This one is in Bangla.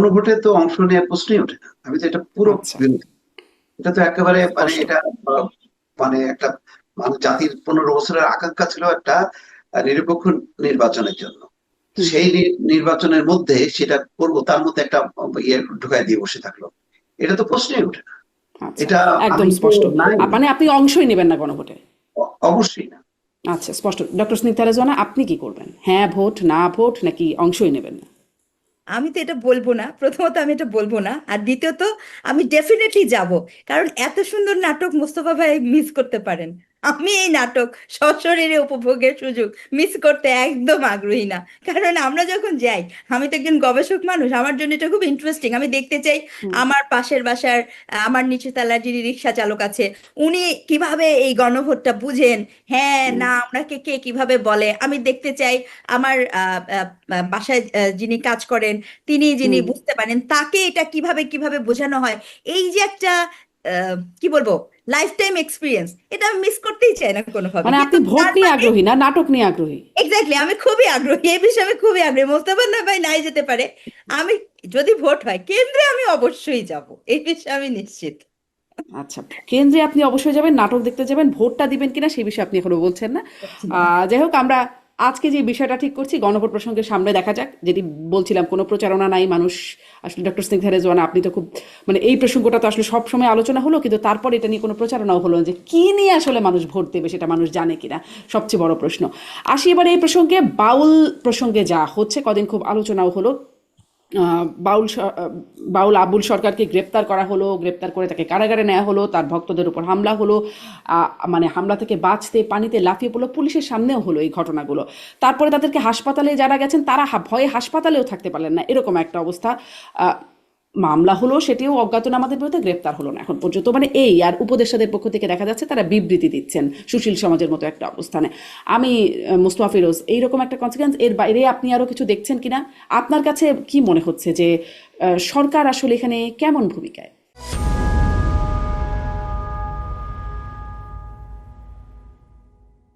গণভোটে তো অংশ নেওয়ার প্রশ্নই ওঠে না। আমি তো এটা পুরো আচ্ছা। এটা তো একেবারে মানে এটা মানে একটা মানে জাতির পনেরো বছরের আকাঙ্ক্ষা ছিল একটা নিরপেক্ষ নির্বাচনের জন্য। সেই নির্বাচনের মধ্যে সেটা করব তার মধ্যে একটা ইয়ে ঢুকাই দিয়ে বসে থাকল। এটা তো প্রশ্নই ওঠে না। আচ্ছা। এটা একদম স্পষ্ট। মানে আপনি অংশই নেবেন না গণভোটে? অবশ্যই না। আচ্ছা স্পষ্ট। ডক্টর স্নিগ্ধা আপনি কি করবেন? হ্যাঁ ভোট না ভোট নাকি অংশই নেবেন না? আমি তো এটা বলব না। প্রথমত আমি এটা বলব না। আর দ্বিতীয়ত, আমি ডেফিনেটলি যাব। কারণ এত সুন্দর নাটক মোস্তফা ভাই মিস করতে পারেন। আমি এই নাটক সশরীরে উপভোগের সুযোগ মিস করতে একদম আগ্রহী না। কারণ আমরা যখন যাই আমি তো একজন গবেষক মানুষ আমার জন্য এটা খুব ইন্টারেস্টিং আমি দেখতে চাই আমার পাশের বাসার আমার নিচু তলার যিনি রিক্সা চালক আছে উনি কীভাবে এই গণভোটটা বুঝেন? হ্যাঁ না আপনাকে কে কীভাবে বলে? আমি দেখতে চাই আমার বাসায় যিনি কাজ করেন তিনি যিনি বুঝতে পারেন তাকে এটা কীভাবে কীভাবে বোঝানো হয়? এই যে একটা আহ, কি বলব? লাইফ টাইম এক্সপিরিয়েন্স এটা আমি মিস করতেই চাই না কোনোভাবে। মানে আপনি ভোট নিয়ে মানে- আগ্রহী না নাটক নিয়ে আগ্রহী? এক্স্যাক্টলি আমি খুবই আগ্রহী এই বিষয়ে আমি খুবই আগ্রহী। মোস্তফা না ভাই নাই যেতে পারে। আমি যদি ভোট হয় কেন্দ্রে আমি অবশ্যই যাব এই বিষয়ে আমি নিশ্চিত। আচ্ছা কেন্দ্রে আপনি অবশ্যই যাবেন নাটক দেখতে যাবেন ভোটটা দিবেন কিনা সেই বিষয়ে আপনি এখনও বলছেন না। আহ, যাই হোক আমরা আজকে যে বিষয়টা ঠিক করছি, গণভোট প্রসঙ্গে সামনে দেখা যাক। যেটি বলছিলাম, কোনো প্রচারণা নাই, মানুষ, আসলে ডক্টর স্নিগ্ধা রেজওয়ানা, আপনি তো খুব মানে এই প্রসঙ্গটা তো আসলে সবসময় আলোচনা হলো, কিন্তু তারপর এটা নিয়ে কোনো প্রচারণাও হলো যে কি নিয়ে আসলে মানুষ ভোট দেবে, সেটা মানুষ জানে কিনা, সবচেয়ে বড় প্রশ্ন। আসি এবার এই প্রসঙ্গে, বাউল প্রসঙ্গে যা হচ্ছে, কদিন খুব আলোচনাও হলো। বাউল বাউল আবুল সরকারকে গ্রেপ্তার করা হলো, গ্রেপ্তার করে তাকে কারাগারে নেওয়া হলো, তার ভক্তদের উপর হামলা হলো মানে হামলা থেকে বাঁচতে, পানিতে লাফিয়ে পড়ল, পুলিশের সামনেও হলো এই ঘটনাগুলো। তারপরে তাদেরকে হাসপাতালে যারা গেছেন, তারা ভয়ে হাসপাতালেও থাকতে পারলেন না, এরকম একটা অবস্থা। মামলা হলো সেটিও অজ্ঞাতনামাদের বিরুদ্ধে গ্রেপ্তার হলো না এখন পর্যন্ত। মানে এই আর উপদেষ্টাদের পক্ষ থেকে দেখা যাচ্ছে তারা বিবৃতি দিচ্ছেন সুশীল সমাজের মতো একটা অবস্থানে। আমি মুস্তফা ফিরোজ, এইরকম একটা কনসিকুয়েন্স এর বাইরে আপনি আরও কিছু দেখছেন কিনা? আপনার কাছে কি মনে হচ্ছে যে সরকার আসলে এখানে কেমন ভূমিকায়?